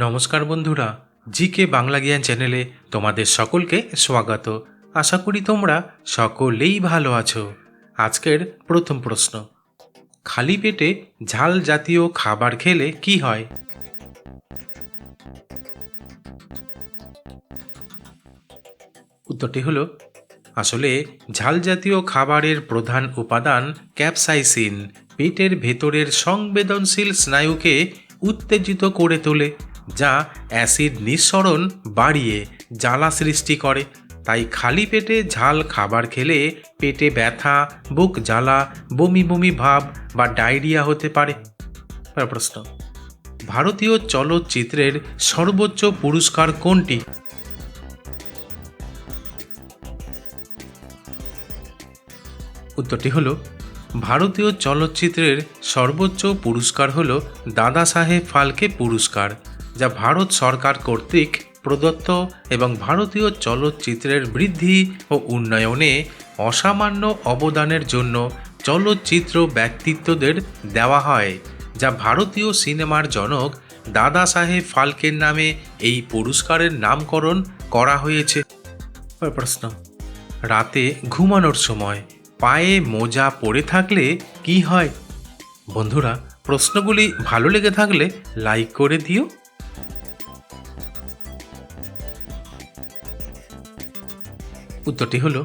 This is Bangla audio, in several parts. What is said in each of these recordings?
নমস্কার বন্ধুরা, জিকে বাংলা জ্ঞান চ্যানেলে তোমাদের সকলকে স্বাগত। আশা করি তোমরা সকলেই ভালো আছো। আজকের প্রথম প্রশ্ন, খালি পেটে ঝাল জাতীয় খাবার খেলে কি হয়? উত্তরটি হলো, আসলে ঝাল জাতীয় খাবারের প্রধান উপাদান ক্যাপসাইসিন, পেটের ভেতরের সংবেদনশীল স্নায়ুকে উত্তেজিত করে তোলে। যা অ্যাসিড নিঃসরণ বাড়িয়ে জ্বালা সৃষ্টি করে। তাই খালি পেটে ঝাল খাবার খেলে পেটে ব্যথা, বুক জ্বালা, বমি বমি ভাব বা ডায়রিয়া হতে পারে। প্রশ্ন, ভারতীয় চলচ্চিত্রের সর্বোচ্চ পুরস্কার কোনটি? উত্তরটি হল, ভারতীয় চলচ্চিত্রের সর্বোচ্চ পুরস্কার হল দাদা সাহেব ফালকে পুরস্কার। যা ভারত সরকার কর্তৃক প্রদত্ত এবং ভারতীয় চলচ্চিত্রের বৃদ্ধি ও উন্নয়নে অসামান্য অবদানের জন্য চলচ্চিত্র ব্যক্তিত্বদের দেওয়া হয়, যা ভারতীয় সিনেমার জনক দাদা সাহেব ফালকের নামে এই পুরস্কারের নামকরণ করা হয়েছে। প্রশ্ন, রাতে ঘুমানোর সময় পায়ে মোজা পরে থাকলে কি হয়? বন্ধুরা, প্রশ্নগুলি ভালো লেগে থাকলে লাইক করে দিও। উত্তরটি হলো,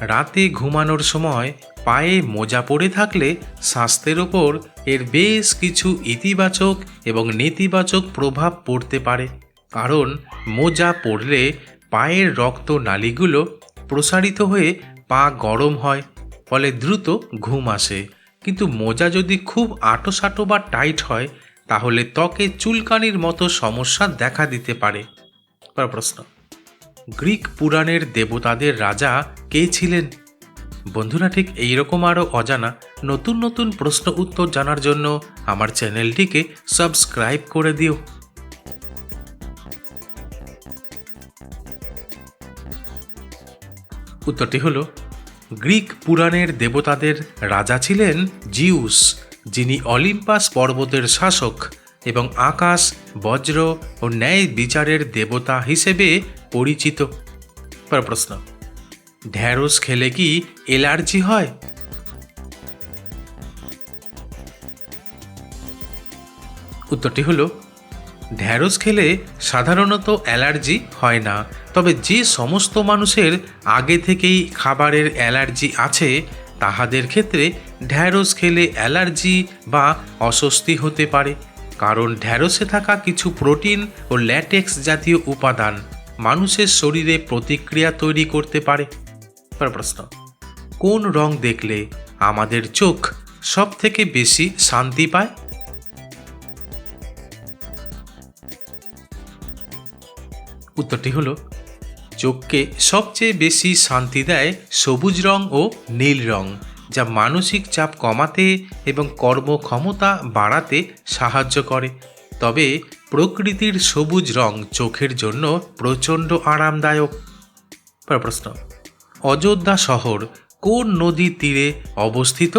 রাতে ঘুমানোর সময় পায়ে মোজা পড়ে থাকলে স্বাস্থ্যের ওপর এর বেশ কিছু ইতিবাচক এবং নেতিবাচক প্রভাব পড়তে পারে। কারণ মোজা পড়লে পায়ের রক্ত নালীগুলো প্রসারিত হয়ে পা গরম হয়, ফলে দ্রুত ঘুম আসে। কিন্তু মোজা যদি খুব আটোসাটো বা টাইট হয়, তাহলে ত্বকে চুলকানির মতো সমস্যা দেখা দিতে পারে। প্রশ্ন। গ্রিক পুরাণের দেবতাদের রাজা কে ছিলেন? বন্ধুরা, ঠিক এইরকম আরও অজানা নতুন নতুন প্রশ্ন উত্তর জানার জন্য আমার চ্যানেলটিকে সাবস্ক্রাইব করে দিও। উত্তরটি হল, গ্রিক পুরাণের দেবতাদের রাজা ছিলেন জিউস, যিনি অলিম্পাস পর্বতের শাসক এবং আকাশ, বজ্র ও ন্যায় বিচারের দেবতা হিসেবে পরিচিত। এবার প্রশ্ন, ঢ্যাঁড়স খেলে কি এলার্জি হয়? উত্তরটি হলো, ঢ্যাঁড়স খেলে সাধারণত অ্যালার্জি হয় না, তবে যে সমস্ত মানুষের আগে থেকেই খাবারের অ্যালার্জি আছে, তাহাদের ক্ষেত্রে ঢ্যাঁড়স খেলে অ্যালার্জি বা অস্বস্তি হতে পারে, কারণ ঢ্যাঁড়সে থাকা কিছু প্রোটিন ও ল্যাটেক্স জাতীয় উপাদান। মানুষের শরীরে প্রতিক্রিয়া তৈরি করতে পারে? প্রশ্ন, কোন রং দেখলে আমাদের চোখ সব থেকে বেশি শান্তি পায়? উত্তরটি হলো, চোখকে সবচেয়ে বেশি শান্তি দেয় সবুজ রং ও নীল রং, যা মানসিক চাপ কমাতে এবং কর্মক্ষমতা বাড়াতে সাহায্য করে। তবে প্রকৃতির সবুজ রং চোখের জন্য প্রচণ্ড আরামদায়ক। প্রশ্ন, অযোধ্যা শহর কোন নদীর তীরে অবস্থিত?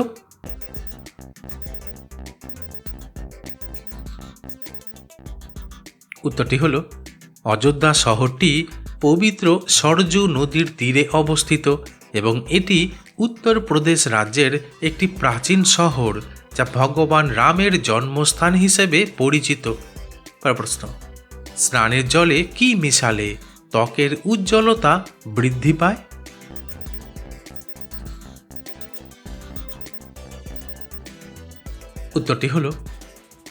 উত্তরটি হলো, অযোধ্যা শহরটি পবিত্র সরজু নদীর তীরে অবস্থিত এবং এটি উত্তরপ্রদেশ রাজ্যের একটি প্রাচীন শহর। যা ভগবান রামের জন্মস্থান হিসেবে পরিচিত। প্রশ্ন, স্নানের জলে কি মিশালে ত্বকের উজ্জ্বলতা বৃদ্ধি পায়? উত্তরটি হলো,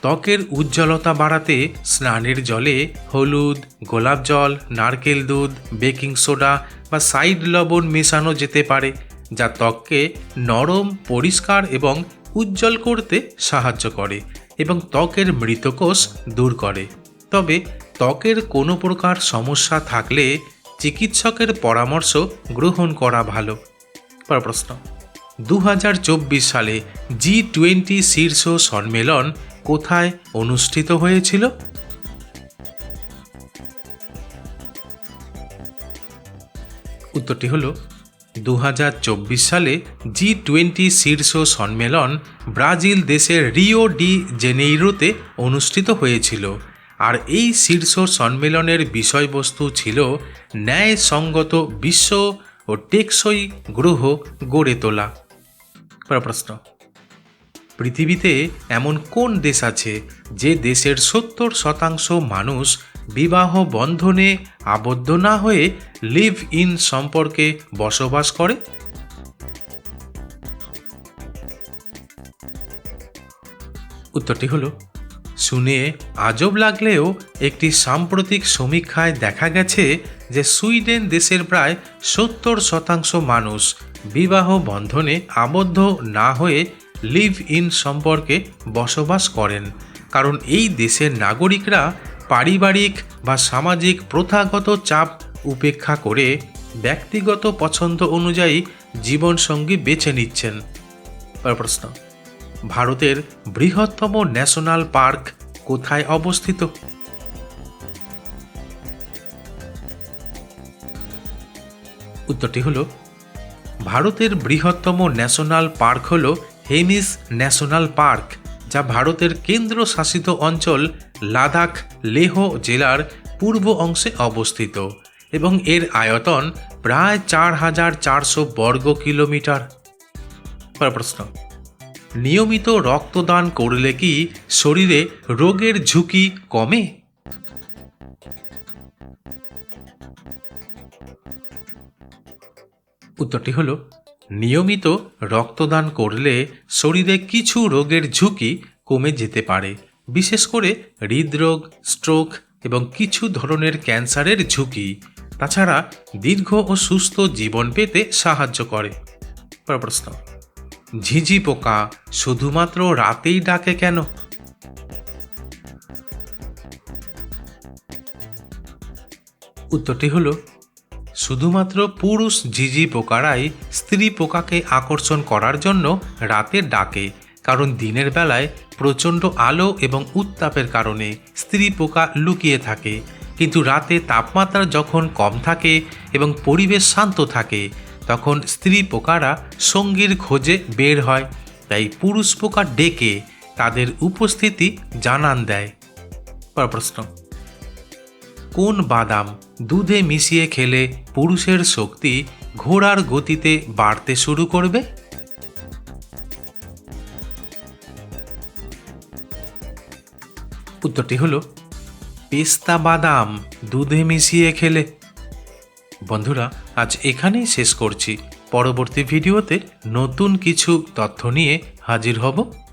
ত্বকের উজ্জ্বলতা বাড়াতে স্নানের জলে হলুদ, গোলাপ জল, নারকেল দুধ, বেকিং সোডা বা সাইড লবণ মেশানো যেতে পারে, যা ত্বককে নরম, পরিষ্কার এবং উজ্জ্বল করতে সাহায্য করে এবং ত্বকের মৃতকোষ দূর করে। তবে ত্বকের কোনো প্রকার সমস্যা থাকলে চিকিৎসকের পরামর্শ গ্রহণ করা ভালো। পর প্রশ্ন। দু হাজার চব্বিশ সালে জি টোয়েন্টি শীর্ষ সম্মেলন কোথায় অনুষ্ঠিত হয়েছিল? উত্তরটি হলো দু হাজার চব্বিশ সালে জি টোয়েন্টি শীর্ষ সম্মেলন ব্রাজিল দেশের রিও ডি জেনেইরোতে অনুষ্ঠিত হয়েছিল। আর এই শীর্ষ সম্মেলনের বিষয়বস্তু ছিল ন্যায়সঙ্গত বিশ্ব ও টেকসই গ্রহ গড়ে তোলা। প্রশ্ন। পৃথিবীতে এমন কোন দেশ আছে যে দেশের সত্তর শতাংশ মানুষ বিবাহ বন্ধনে আবদ্ধ না হয়ে লিভ ইন সম্পর্কে বসবাস করে? উত্তরটি হলো, শুনে আজব লাগলেও একটি সাম্প্রতিক সমীক্ষায় দেখা গেছে যে সুইডেন দেশের প্রায় সত্তর শতাংশ মানুষ বিবাহ বন্ধনে আবদ্ধ না হয়ে লিভ ইন সম্পর্কে বসবাস করেন। কারণ এই দেশের নাগরিকরা পারিবারিক বা সামাজিক প্রথাগত চাপ উপেক্ষা করে ব্যক্তিগত পছন্দ অনুযায়ী জীবনসঙ্গী বেছে নিচ্ছেন। প্রশ্ন, ভারতের বৃহত্তম ন্যাশনাল পার্ক কোথায় অবস্থিত? উত্তরটি হল, ভারতের বৃহত্তম ন্যাশনাল পার্ক হল হেমিস ন্যাশনাল পার্ক। যা ভারতের কেন্দ্র শাসিত অঞ্চল লাদাখ, লেহ জেলার পূর্ব অংশে অবস্থিত এবং এর আয়তন প্রায় চার হাজার চারশো বর্গ কিলোমিটার। প্রশ্ন, নিয়মিত রক্তদান করলে কি শরীরে রোগের ঝুঁকি কমে? উত্তরটি হলো নিয়মিত রক্তদান করলে শরীরে কিছু রোগের ঝুঁকি কমে যেতে পারে, বিশেষ করে হৃদরোগ, স্ট্রোক এবং কিছু ধরনের ক্যান্সারের ঝুঁকি। তাছাড়া দীর্ঘ ও সুস্থ জীবন পেতে সাহায্য করে। প্রশ্ন, ঝিঝি পোকা শুধুমাত্র রাতেই ডাকে কেন? উত্তরটি হলো শুধুমাত্র পুরুষ ঝিঝি পোকারাই স্ত্রী পোকাকে আকর্ষণ করার জন্য রাতে ডাকে, কারণ দিনের বেলায় প্রচণ্ড আলো এবং উত্তাপের কারণে স্ত্রী পোকা লুকিয়ে থাকে। কিন্তু রাতে তাপমাত্রা যখন কম থাকে এবং পরিবেশ শান্ত থাকে, তখন স্ত্রী পোকারা সঙ্গীর খোঁজে বের হয়, তাই পুরুষ পোকা ডেকে তাদের উপস্থিতি জানান দেয়। পর প্রশ্ন। কোন বাদাম দুধে মিশিয়ে খেলে পুরুষের শক্তি ঘোড়ার গতিতে বাড়তে শুরু করবে? উত্তরটি হলো, পেস্তা বাদাম দুধে মিশিয়ে খেলে। বন্ধুরা, আজ এখানেই শেষ করছি। পরবর্তী ভিডিওতে নতুন কিছু তথ্য নিয়ে হাজির হব।